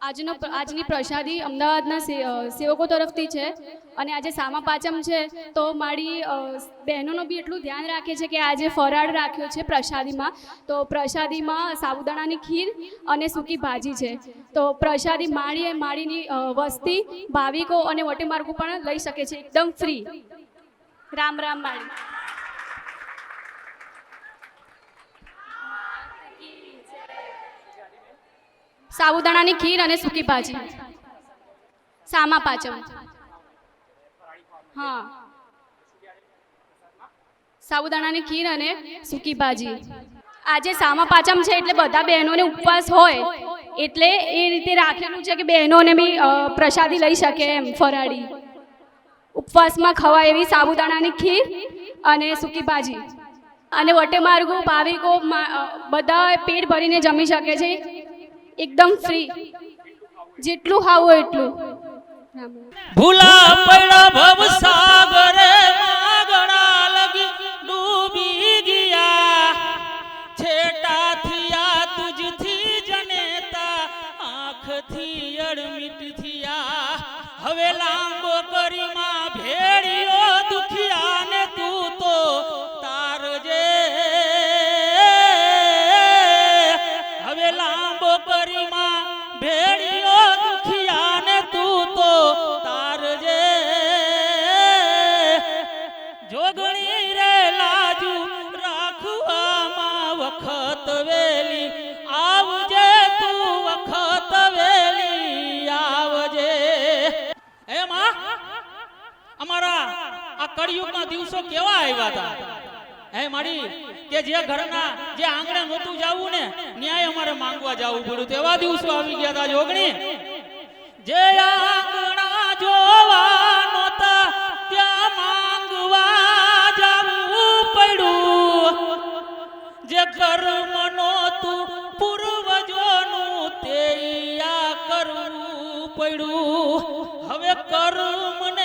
આજનો આજની પ્રસાદી અમદાવાદના સેવકો તરફથી છે અને આજે સામા પાંચમ છે. તો મારી બહેનોનું બી એટલું ધ્યાન રાખે છે કે આજે ફરાળ રાખ્યો છે પ્રસાદીમાં. તો પ્રસાદીમાં સાબુદાણાની ખીર અને સૂકી ભાજી છે. તો પ્રસાદી માળી માળીની વસ્તી ભાવિકો અને વટેમાર્ગો પણ લઈ શકે છે. એકદમ ફ્રી રામ રામ માળી. સાબુદાણાની ખીર અને સૂકી ભાજી. સામા પાચમ. હા. સાબુદાણાની ખીર અને સૂકી ભાજી. આજે સામા પાચમ છે એટલે બધા બહેનોને ઉપવાસ હોય. એટલે એ રીતે રાખેલું છે કે બહેનોને બી પ્રસાદી લઈ શકે એમ, ફરાળી. ઉપવાસમાં ખવાય એવી સાબુદાણાની ખીર અને સૂકી ભાજી. અને વટેમાર્ગો ભાવિકો બધા પેટ ભરીને જમી શકે છે. એકદમ ફ્રી જેટલું ખાવું એટલું. ભૂલા પડ્યા ભવ સાગરે દિવસો કેવા આવ્યા હતા હે મારી કે જે ઘરના જે આંગણે નહોતું જવું ને, ન્યાય અમારે માંગવા જવું પડ્યું તેવા દિવસો આવી ગયા હતા જોગણી. જે આંગણા જોવા નહોતા, ત્યાં માંગવા જવું પડ્યું. જે કર્મ નહોતું પૂર્વજોનું તે કરવું પડ્યું. હવે કર્મને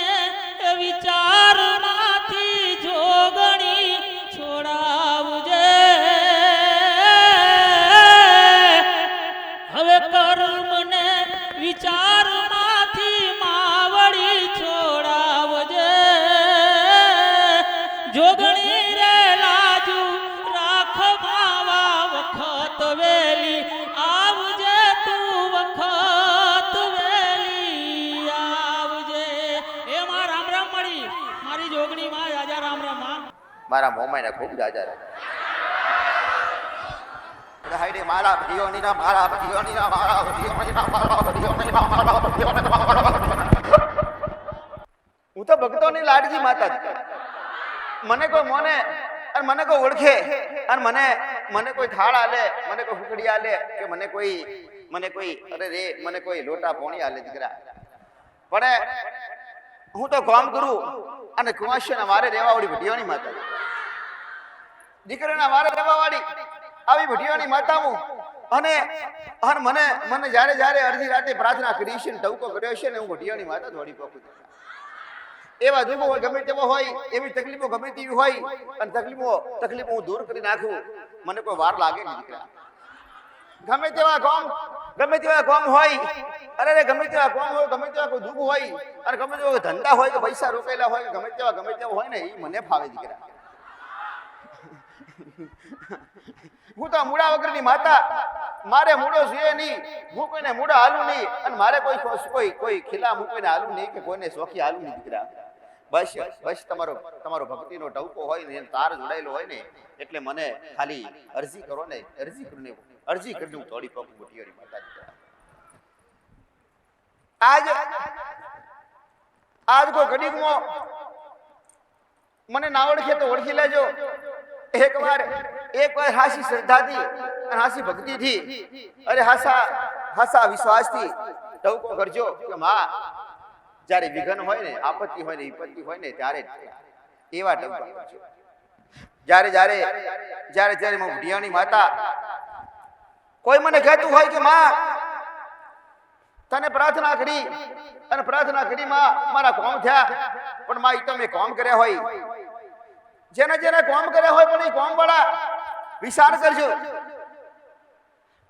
મારા મોમાઈને ખૂબ જાજા રહે મારા ભજીઓની ના મારા ભજીઓની ના મારા ભજીઓની ના મારા ભજીઓની ના મારા ભજીઓની ના મારા હું તો ભક્તોની લાડજી માતા મને કોઈ મોને અને મને કોઈ ઓળખે અને મને મને કોઈ થાળ આલે, મને કોઈ હુકડી આલે કે મને કોઈ મને કોઈ, અરે રે, મને કોઈ લોટા પોણી આલે દીકરા. પણ હું તો કામ કરું અને કુવાશ્યના મારે રહેવાવાળી ભટીઓની માતા. દીકરાના વારે રહેવાવાળી આવી ભટીઓની માતા હું. અને અને મને મને જ્યારે જ્યારે અડધી રાતે પ્રાર્થના કરી છે ને ટવકો કર્યો છે ને હું ભટીઓની માતા થોડી પકું એવા દુઃખો હોય ગમે તેવો હોય, એવી તકલીફો ગમે તેવી હોય, અને તકલીફો તકલીફો હું દૂર કરી નાખું. મને કોઈ વાર લાગે નહીં દીકરા. ગમે તેવા કોમ ગમે તેવા કોમ હોય, અરે રે ગમે તેવા કોમ હોય, ગમે તેવા કોઈ દુઃખ હોય અને ગમે તેવા ધંધા હોય, કે પૈસા રોકેલા હોય, ગમે તેવા ગમે તેવા હોય ને, એ મને ફાવે દીકરા હું તો મૂળા વગરની માતા, મારે મૂળો જોઈએ નહીં, હું કોઈને મૂળા હાલું નહીં, અને મારે કોઈ કોઈ કોઈ ખીલા હું કોઈને હાલું નહીં, કે કોઈને શોખી હાલું નહીં, દીકરા. બસ બસ તમારો તમારો ભક્તિનો ટવકો હોય ને તાર જોડાયેલો હોય ને, એટલે મને ખાલી અરજી કરો ને, અરજી કરીને અરજી કરી દઉં થોડી પગ મોટી હરી માતાજી આજ આજ કોઈ ઘડીકમાં મને ના ઓળખે તો ઓળખી લેજો. એક વાર એક વાર હાસી શ્રદ્ધાથી અને હાસી ભક્તિથી, અરે હાસા હાસા વિશ્વાસથી ટવકો કરજો કે માં, જ્યારે વિઘન હોય ને, આપત્તિ હોય ને, વિપત્તિ હોય ને, ત્યારે એવા ટવકા કરજો. જ્યારે જ્યારે જ્યારે જ્યારે હું ભુડિયાની માતા કોઈ મને કહેતું હોય કે માં, તને પ્રાર્થના કરી અને પ્રાર્થના કરી માં, મારા કોમ થયા, પણ માં એ તો કોમ કર્યા હોય. જેને જેને કોમ કર્યા હોય પણ એ કોમ વાળા વિચાર કરજો.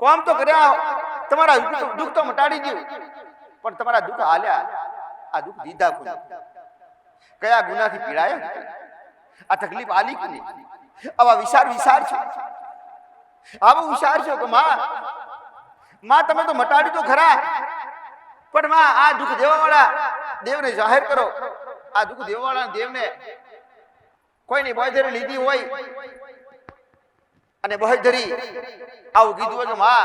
કોમ તો કર્યા તમારા દુઃખ તો મટાડી દઉં પણ તમારા દુઃખ હાલ્યા, આ દુઃખ દીધા કોને? કયા ગુનાથી પીડાયા? આ તકલીફ આલી કે આવા વિચાર વિચાર છો આવો હુશાર છો કે માં? માં, તમે તો મટાડી તો ખરા. પણ માં, આ દુઃખ દેવાવાળા દેવને જાહેર કરો. આ દુઃખ દેવાવાળા દેવને કોઈની બોયધરી લીધી હોય અને બોયધરી આવું કીધું હોય કે માં,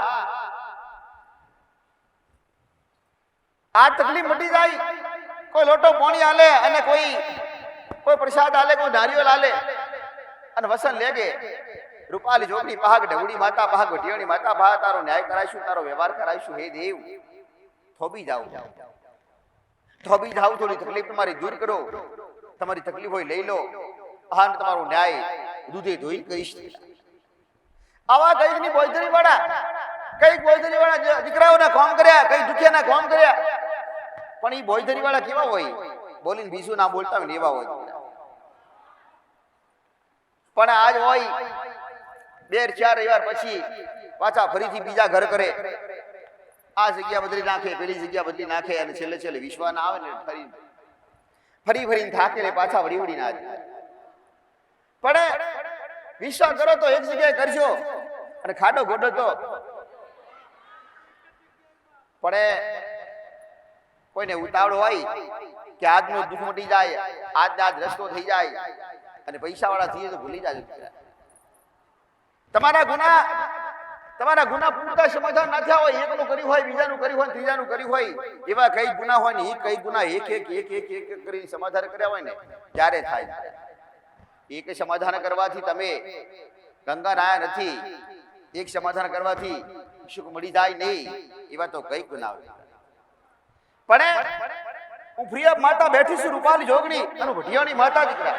આ તકલીફ મટી જાય. કોઈ લોટો પાણી આલે અને કોઈ કોઈ પ્રસાદ આલે, કોઈ નારિયેળ આલે અને વસન લેગે. રૂપાલી જોગની પહાગ ઢવડી માતા પહાગ વઢિયાણી, માતા ભા તારો ન્યાય કરાઈશું તારો વ્યવહાર કરાઈશું હે દેવ. થોબી જાવ થોબી જાવ થોડી તકલીફ તમારી દૂર કરો. તમારી તકલીફ હોય લઈ લો. હા તમારો ન્યાય દૂધે ધોઈ કરીશ આવા કંઈકની બોજરી વાળા, કંઈક બોજરી વાળા દીકરાઓના કામ કર્યા કઈ દુખિયાના કામ કર્યા. પણ એ બોજરી વાળા કેવા હોય? બોલીને બીજું ના બોલતા હોય ને એવા હોય. પણ આજ હોય બે ચાર રવિવાર પછી પાછા ફરીથી બીજા ઘર કરે. આ જગ્યા બદલી નાખે, પેલી જગ્યા બદલી નાખે અને છેલ્લે છેલ્લે વિશ્વાના આવે ને ફરી. ફરી ફરીને થાકે ને પાછા વળી વળી ના જાય. પણ વિશ્વાસ કરો તો એક જગ્યાએ કરજો અને ખાડો ગોડો તો. પણ કોઈને ઉતાવળો હોય કે આજનો દુઃખ મટી જાય આજ આજ રસ્તો થઈ જાય અને પૈસા વાળા થઈએ તો ભૂલી જાજો તમારા ગુના તમારા ગુના પૂરતા સમાધાન ના થયા હોય, એકનું કર્યું હોય, બીજાનું કર્યું હોય, ત્રીજાનું કર્યું હોય, એવા કઈ ગુના હોય ને એ કઈ ગુના એક એક એક એક એક કરીને સમાધાન કર્યા હોય ને, ત્યારે થાય. એક સમાધાન કરવાથી તમે ગંગા નાયા નથી, એક સમાધાન કરવાથી સુખ મળી જાય નહીં, એવા તો કઈ ગુના પણ હું પ્રિય માતા બેઠી છું રૂપાલી જોગણી અને ભટિયાની માતા દીકરા.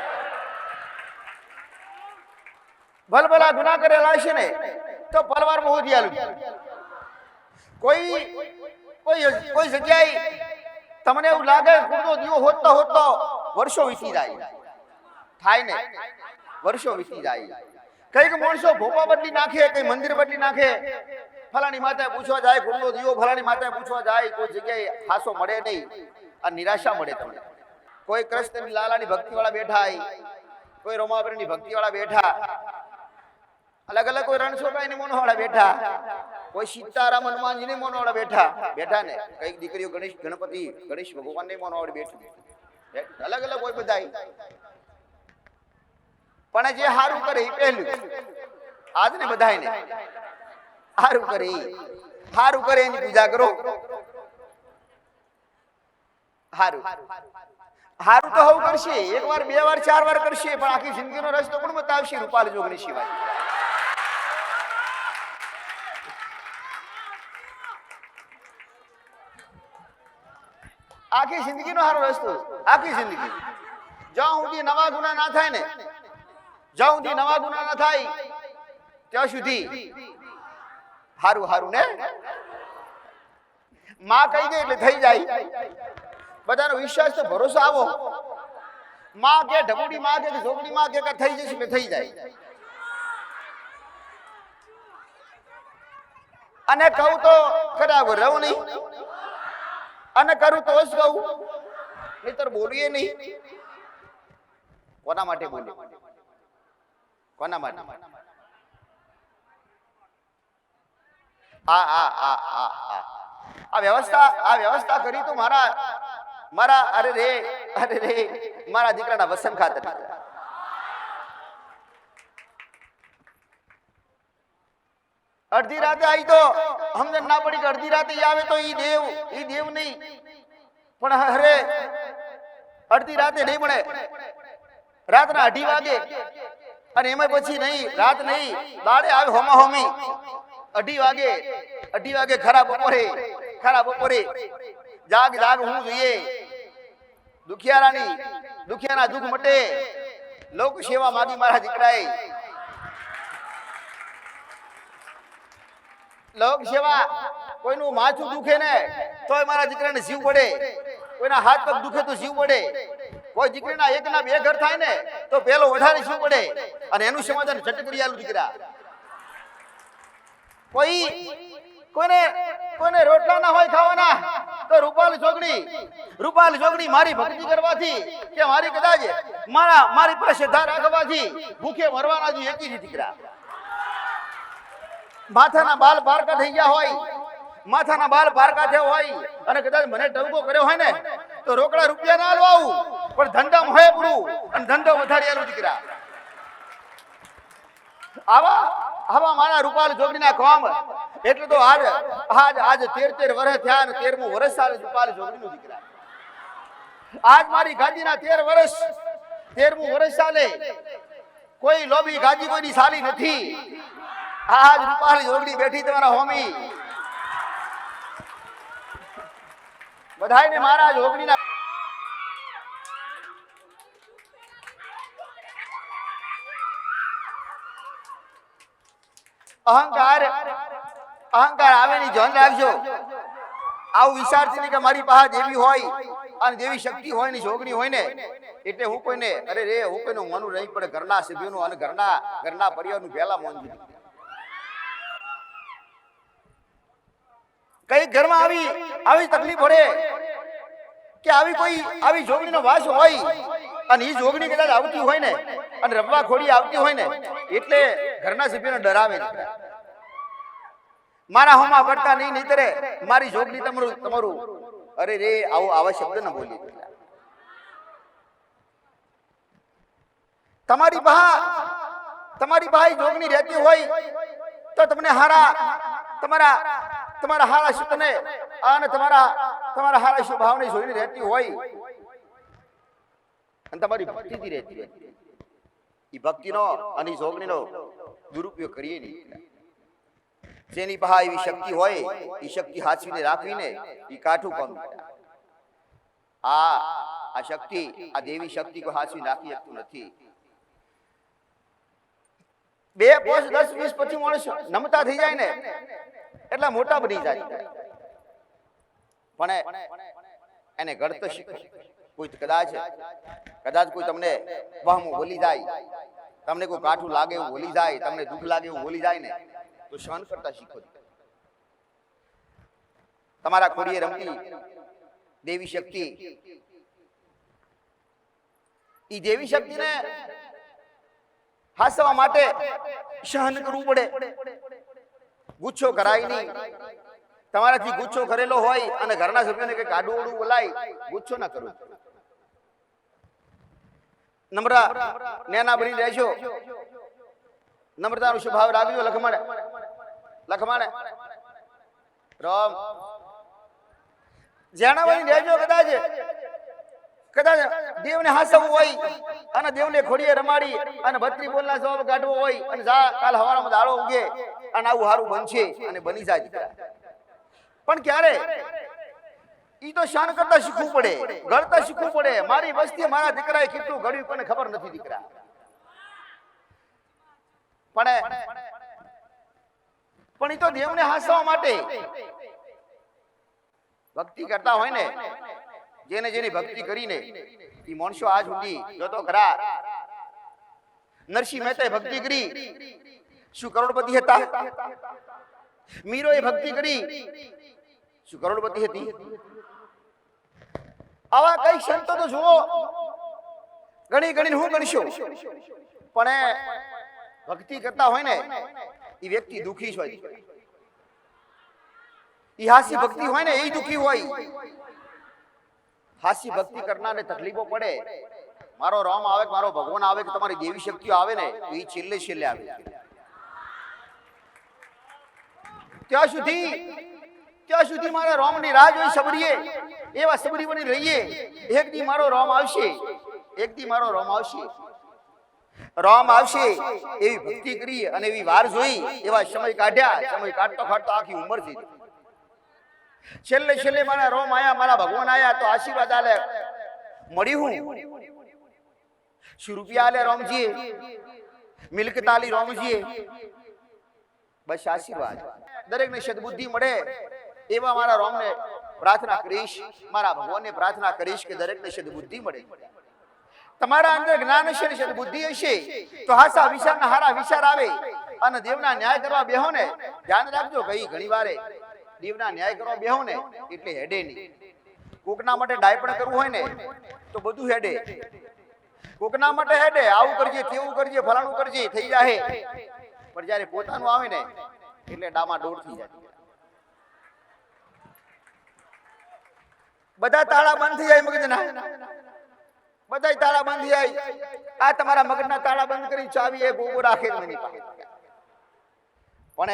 ભલભલા ગુના કરેલા હશે ને, તો પલવાર બહુ દિયાલુ કોઈ કોઈ કોઈ જગ્યાએ તમને એવું લાગે કુંડો દીવો હોતો હોતો વર્ષો વીતી જાય. થાય ને, વર્ષો વીતી જાય. કંઈક માણસો ભોપા બદલી નાખે, કઈ મંદિર બદલી નાખે. ફલાણી માતાએ પૂછવા જાય કુંડો દીવો ફલાણી માતાએ પૂછવા જાય, કોઈ જગ્યાએ હાસો મળે નહીં, આ નિરાશા મળે તમને. કોઈ કૃષ્ણની લાલાની ભક્તિવાળા બેઠા કોઈ રોમાપીરની ભક્તિવાળા બેઠા અલગ અલગ કોઈ રણછોડરાયની મોનવાળા બેઠા. કોઈ સીતારામ હનુમાનજી મોનવાળા બેઠા. બેઠા ને. કંઈક દીકરીઓ ગણેશ, ગણપતિ, ગણેશ ભગવાનની મોનવાળી બેઠી અલગ અલગ હોય બધા પણ જે હારું કરે એ પહેલું. આજ ને બધાય હારું કરે. હારું કરે એની પૂજા કરો. હારું. હારું તો હવું કરશે. એક વાર, બે વાર, ચાર વાર કરશે. પણ આખી જિંદગીનો રસ્તો પણ બતાવશે રૂપાલ જોગણી સિવાય. આખી જિંદગીનો હારો રસ્તો. આખી જિંદગી. જ્યાં સુધી નવા ગુના ના થાય ને, જ્યાં સુધી નવા ગુના ના થાય, ત્યાં સુધી હારું હારું ને? માં કહી દે એટલે થઈ જાય. બધાનો વિશ્વાસ તો ભરોસો આવો. માં કે ઢબુડી માં કે ઢોકડી માં કે થઈ જશે એટલે થઈ જાય. અને કહું તો ખરાબ રહું નહીં. અને કરું તો જ કહું. નહીતર બોલીએ નહીં. કોના માટે બોલી કોના માટે? આ વ્યવસ્થા આ વ્યવસ્થા કરી તો મારા મારા, અરે રે અરે રે, મારા દીકરાના વસન ખાતર. અડધી રાતે આવી તો સમજણ ના પડી કે અડધી રાતે આવે તો ઈ દેવ ઈ દેવ નહીં. પણ અરે, અડધી રાતે નહીં મળે. રાતના અઢી વાગે. અને એમાં પછી નહીં, રાત નહીં. દાડે આવે હોમા હોમી અઢી વાગે અઢી વાગે ખરા બપોરે ખરા બપોરે. જાગ જાગ, હું જોઈએ. દુખિયારાની, દુખિયાના દુઃખ મટે. લોક સેવા માગી મારા દીકરાએ. લોક સેવા. કોઈનું માથું દુખે ને, તોય મારા દીકરાને જીવ પડે. કોઈના હાથ પગ દુખે તો જીવ પડે. કોઈ દીકરીના એકના બે ઘર થાય ને, તો પેલો વધારે જીવ પડે. અને એનું સમાધાન ઝટ આલું દીકરા. કોઈ કોને કોને રોટલા ના હોય ખાવાના, તો રૂપાલ જોગણી રૂપાલ જોગણી મારી ભક્તિ કરવાથી કે મારી કદાચ મારા, મારી પાસે શ્રદ્ધા રાખવાથી ભૂખે મરવાના જ એકી દીકરા. માથાના બાલ પારકા થઈ ગયા હોય. માથાના બાલ પારકા થયા હોય. અને કદાચ મને ટવકો કર્યો હોય ને, તો રોકડા રૂપિયા ના આવું પણ ધંધામાં હોય પૂરું. અને ધંધો વધારી દીકરા. આવા આવા મારા રૂપાલ જોગણીના કોમ. એટલે તો આજ આજ આજ તેર તેર વર્ષ થયા અને તેરમું વર્ષ ચાલે રૂપાલ જોગણીનું દીકરા. આજ મારી ગાદીના તેર વર્ષ, તેરમું વર્ષ ચાલે. કોઈ લોબી ગાદી કોઈની સાલી નથી. આજ રૂપાલ જોગડી બેઠી તમારા હોમી. બધાયને મારા જોગણીના અહંકાર અહંકાર આવે ની ધ્યાન રાખજો. આવું વિચારતી નહીં કે મારી પાસે દેવી હોય અને દેવી શક્તિ હોય ને જોગણી હોય ને, એટલે હું કોઈને, અરે રે, હું કોઈનું મનું નહીં પડે ઘરના સભ્યોનું અને ઘરના ઘરના પરિવારનું પહેલા મન દીધું. કઈ ઘરમાં આવી આવી તકલીફ પડે? કે આવી કોઈ, આવી જોગણીનો વાસ હોય અને એ જોગણી કદાચ આવતી હોય ને, અને રબવા ખોડી આવતી હોય ને, એટલે ઘરના સભ્યોને ડરાવે. મારા હોમાં પડતા નહીં નહીતરે મારી જોગણી તમારું તમારું. અરે રે, આવો, આવા શબ્દ ન બોલી. તમારી બહા તમારી બહા જોગણી રહેતી હોય, તો તમને હારા, તમારા તમારા હારા શુભને અને તમારા તમારા હારા શુભ ભાવને જોઈને રહેતી હોય. અને તમારી ભક્તિથી રહેતી હોય. એ ભક્તિનો અને જોગણીનો દુરુપયોગ કરીએ નહીં. જેની પાસે એવી શક્તિ હોય એ શક્તિ હાચવીને રાખવીને એ કાઠું પણ આ આ શક્તિ, આ દેવી શક્તિ કોઈ હાચવી રાખી શકતું નથી. બે પોસ દસ, વીસ પછી માણસ નમતા થઈ જાય ને. એટલા મોટા બની જાય. પણ એને શીખે કોઈ કદાચ કદાચ કોઈ તમને વહમું બોલી જાય. તમને કોઈ કાઠું લાગે એવું બોલી જાય, તમને દુઃખ લાગે એવું બોલી જાય ને, તો સહન કરતા શીખો તમારા ખોડીએ રમતી દેવી શક્તિ. ઈ દેવી શક્તિને હાસવા માટે સહન કરવું પડે. ગુચ્છો કરાય નહીં. તમારાથી ગુચ્છો કરેલો હોય અને ઘરના સભ્યોને કંઈક આડું બોલાય, ગુચ્છો ના કરો. નમ્રા નેના બની રહેજો નમ્રતાનો સ્વભાવ રાખજો, લખમણે. લખમણે. રામ. જેના બની રહેજો કદાચ. કદાચ દેવને હાસવું હોય અને દેવને ખોડીએ રમાડી અને ભત્રી બોલના જવાબ કાઢવો હોય અને જા, કાલ હવારમાં દાળો ઉગે અને આવું હારું બનશે અને બની જાય દીકરા. પણ ક્યારે? ઈ તો શાન કરતા શીખવું પડે ગળતા શીખવું પડે. મારી વસ્તી મારા દીકરાએ કેટલું ઘડ્યું કોને ખબર નથી દીકરા. પણ પણ ઈ તો દેવને હાસવા માટે. ભક્તિ કરતા હોય ને જેને જેની ભક્તિ કરીને એ માણસો આજ સુધી જોતો ખરા નરસિંહ મહેતાએ ભક્તિ કરી. શું કરોડપતિ હતા? મીરોએ ભક્તિ કરી. શું કરોડપતિ હતી? આવા કઈ સંતો તો જુઓ. ગણી ગણીને હું ગણશો. પણ એ ભક્તિ કરતા હોય ને એ વ્યક્તિ દુખી જ હોય. ઈ હાસ્ય ભક્તિ હોય ને એ દુખી હોય. હાસ્ય ભક્તિ કરનારને તકલીફો પડે. મારો રામ આવે કે મારો ભગવાન આવે કે તમારી દેવી શક્તિઓ આવે ને, તો એ છેલ્લે છેલ્લે આવે. ત્યાં સુધી ત્યાં સુધી મારે રામની રાહ જોઈ સબરીએ. એવા સબરી બની રહીએ. એક દી મારો રામ આવશે. એક દી મારો રામ આવશે. રામ આવશે, એવી ભક્તિ કરી અને એવી વાર જોઈ, એવા સમય કાઢ્યા. સમય કાઢતો કાઢતો આખી ઉંમર થઈ છેલ્લે છેલ્લે મારા રોમ આયા મારા ભગવાન આયા તો આશીર્વાદ આલે. મળી હું? શું રૂપિયા આલે રોમજી મિલકત આલી રોમજી બસ આશીર્વાદ. દરેકને સદબુદ્ધિ મળે. એવા મારા રોમને પ્રાર્થના કરીશ, મારા ભગવાનને પ્રાર્થના કરીશ કે દરેકને સદબુદ્ધિ મળે. તમારા અંદર જ્ઞાન હશે ને સદબુદ્ધિ હશે, તો હાસા વિચારના હારા વિચાર આવે. અને દેવના ન્યાય કરવા બેહો ને ધ્યાન રાખજો કઈ ઘણી વારે દીવના ન્યાય કરવા બેહો ને એટલે હેડે નહીં. કોકના માટે ડાયપણ કરવું હોય ને, તો બધું હેડે. કોકના માટે હેડે, આવું કરજે તેવું કરજે ફલાણું કરજે થઈ જાય પણ જ્યારે પોતાનું આવે ને, એટલે ડામા દોડ થઈ જાય બધા તાળા બંધ થઈ જાય મગજના. બધા તાળા બંધ થઈ જાય. આ તમારા મગજના તાળા બંધ કરી ચાવી એ ગોગો રાખે જ પણ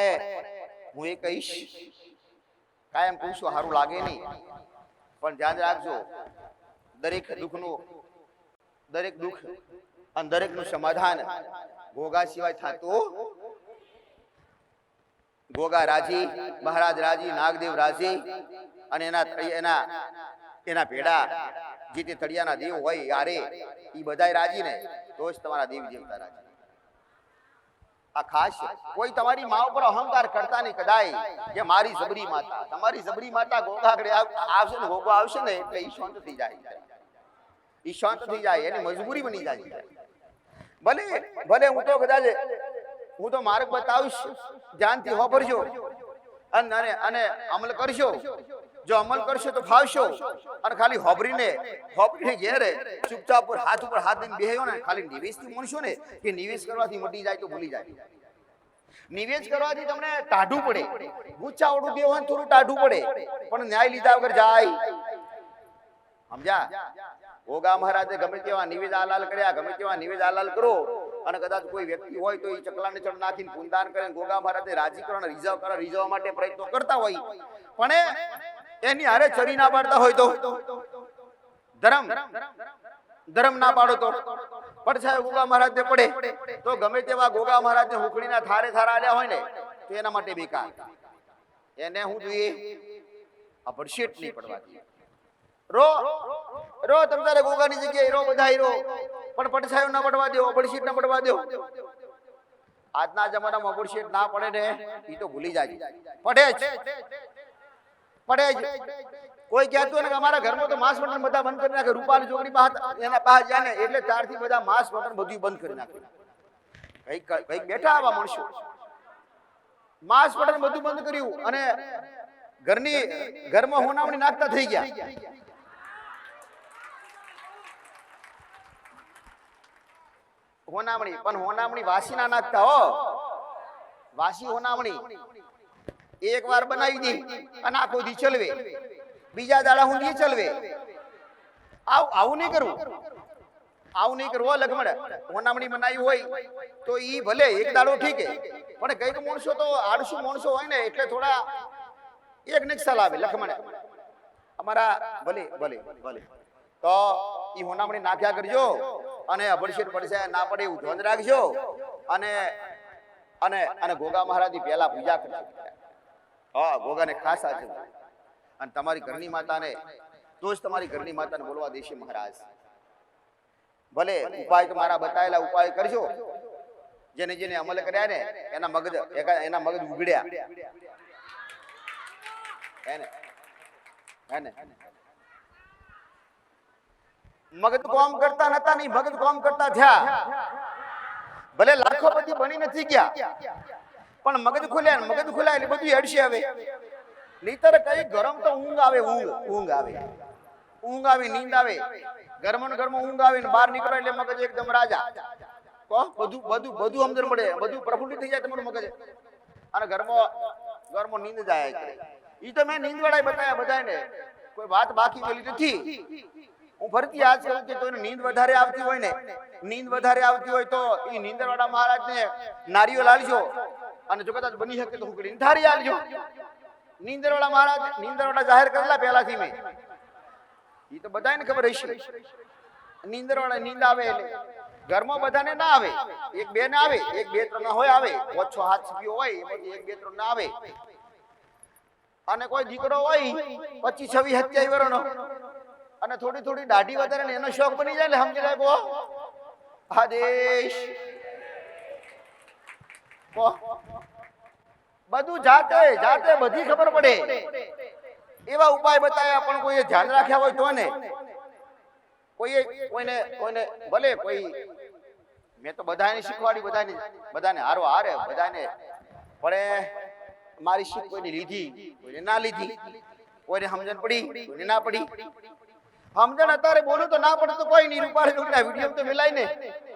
હું એ કહીશ કાયમ કહું છું સારું લાગે નહીં. પણ ધ્યાન રાખજો, દરેક દુઃખનું, દરેક દુઃખ અને દરેકનું સમાધાન ગોગા સિવાય થતું ગોગા રાજી, મહારાજ રાજી, નાગદેવ રાજી અને એના એના એના ભેડા, જે તે તળિયાના દેવ હોય, યારે એ બધાય રાજી ને તો જ તમારા દેવ દેવતા રાજી. આ ખાસ કોઈ તમારી મા ઉપર અહંકાર કરતા નહીં કદાય. કે મારી જબરી માતા. તમારી જબરી માતા ગોગાકડે આવશે ને, ગોગો આવશે ને, એટલે ઈ શાંત થઈ જાય. ઈ શાંત થઈ જાય, એની મજબૂરી બની જાય. ભલે ભલે હું તો કદાચ, હું તો માર્ગ બતાવીશ, ધ્યાનથી હોભરજો અને અને અને અમલ કરશો જો અમલ કરશો તો ફાવશો. અને ખાલી હોબરીને હોબરીને ઘેરે ચૂપચાપ પર હાથ ઉપર હાથ દઈને બેહ્યો ને, ખાલી નિવેશથી મળશો ને કે નિવેશ કરવાથી મટી જાય તો ભૂલી જાય. નિવેશ કરવાથી તમને ટાઢું પડે. ગુચ્છા ઓઢું દેવું હોય થોડું ટાઢું પડે. પણ ન્યાય લીધા વગર જાય. સમજ્યા? ગોગા મહારાજે ગમે તેવા નિવેદ આલાલ કર્યા, ગમે તેવા નિવેદ આલાલ કરો. અને કદાચ કોઈ વ્યક્તિ હોય તો એ ચકલાને ચડ નાખીને પૂનદાન કરે ગોગા મહારાજે રાજી કરો અને રીઝવ કરો માટે પ્રયત્નો કરતા હોય. પણ એની હારે ચરી ના પાડતા હોય તો? ધરમ. ધરમ ના પાડો તો? પડછાયો ગોગા મહારાજને પડે. તો ગમે તેવા ગોગા મહારાજને હુકડીના થારે થારા આલ્યા હોય ને, તો એના માટે બેકાર. એને હું જોઈએ? ભડશેટ નહીં પડવા દઈએ રો. રો, તમ તારે ગોગાની જગ્યાએ રો બધાય રો. પણ પડછાયો ના પડવા દો અબડશીટ ના પડવા દો. આજના જમાનામાં અબડશીટ ના પડે ને એ તો ભૂલી જાય પડે જ. પડે જ. કોઈ કહેતું હોય કે અમારા ઘરમાં તો માંસ મટન બધા બંધ કરી નાખે, રૂપાલી ચોકડી બહાર એના બહાર જાય ને એટલે ત્યારથી બધા માંસ મટન બધું બંધ કરી નાખે. કંઈક કંઈક બેઠા આવા માણસો. માંસ મટન બધું બંધ કર્યું અને ઘરની, ઘરમાં હોનામણી નાખતા થઈ ગયા. હોનામણી પણ હોનામણી વાસી ના નાખતા હો. વાસી હોનામણી એક વાર બનાવી દે અને આખો દી ચલવે. બીજા દાડા હું ચલવે. આવ આવું નહીં કરવું આવું નહીં કરવું લગમડ હોનામણી બનાવી હોય તો ઈ ભલે એક દાડો ઠીક પણ કંઈક માણસો તો આળસુ માણસો હોય ને એટલે થોડા એક નિક્ષાલ આવે લખમણ અમારા ભલે ભલે ભલે. તો ઈ હોનામણી નાખ્યા કરજો અને અભડશેટ પડશે ના પડે એવું ધ્વજ રાખજો. અને અને અને ગોગા મહારાજ પહેલા પૂજા કરજો. હા ગોગાને ખાસ આજે અને તમારી ઘરની માતાને તો જ તમારી ઘરની માતાને બોલવા દેશે મહારાજ. ભલે ઉપાય તો મારા બતાવેલા ઉપાય કરજો. જેને જેને અમલ કર્યા ને એના મગજ એના મગજ ઉગડ્યા. એને એને મગજ કોમ કરતા નતા નહીં મગજ કોમ કરતા થયા. ભલે લાખોપતિ બની નથી ગયા. પણ મગજ ખુલ્યા મગજ ખુલ્યા એટલે બધું હેડશે હવે. નહીતર કઈ ગરમ તો ઊંઘ આવે, ઊંઘ ઊંઘ આવે. ઊંઘ આવે, નીંદ આવે. ગરમ ને ગરમ ઊંઘ આવે ને બહાર નીકળો એટલે મગજ એકદમ રાજા. કહો બધું બધું બધું સમજણ મળે. બધું પ્રફુલ્લિત થઈ જાય તમારું મગજ. અને ઘરમાં ઘરમાં નીંદ જાય કરે ઈ તો મેં નીંદ વાળા બતાવ્યા બધાને કોઈ વાત બાકી મેલી નથી. હું ફરીથી આજ કહું કે તોને નીંદ વધારે આવતી હોય ને, નીંદ વધારે આવતી હોય તો એ નીંદર વાળા મહારાજને નારીઓ લાલજો. અને જો કદાચ બની શકે તો હુકડી ધારી આવજો નીંદર વાળા મહારાજ નીંદરવાળા જાહેર કરેલા પહેલાથી મેં. એ તો બધાને ખબર હશે. નીંદર વાળા નીંદ આવે એટલે ઘરમાં બધાને ના આવે. એક બે ના આવે, એક બે ત્રણ હોય આવે. ઓછો હાથ સીપીઓ હોય એક બે ત્રણ ના આવે. અને કોઈ દીકરો હોય, પચીસ છવ્વીસ હત્યા વર્ષનો અને થોડી થોડી દાઢી વધારે એનો શોખ બની જાય ને, સમજી જાય કહો આદેશ. બધું જાતે જાતે બધી ખબર પડે. એવા ઉપાય બતાવ્યા પણ કોઈએ ધ્યાન રાખ્યા હોય તો ને. કોઈએ કોઈને કોઈને ભલે કોઈ, મેં તો બધાને શીખવાડી, બધાને બધાને હારો હારે, બધાને. પણ મારી શીખ કોઈને લીધી, કોઈને ના લીધી. કોઈને સમજણ પડી, કોઈને ના પડી. સમજણ અત્યારે બોલું તો ના પડે તો કોઈ નહીં. રૂપાળી વીડિયો તો મિલાય ને.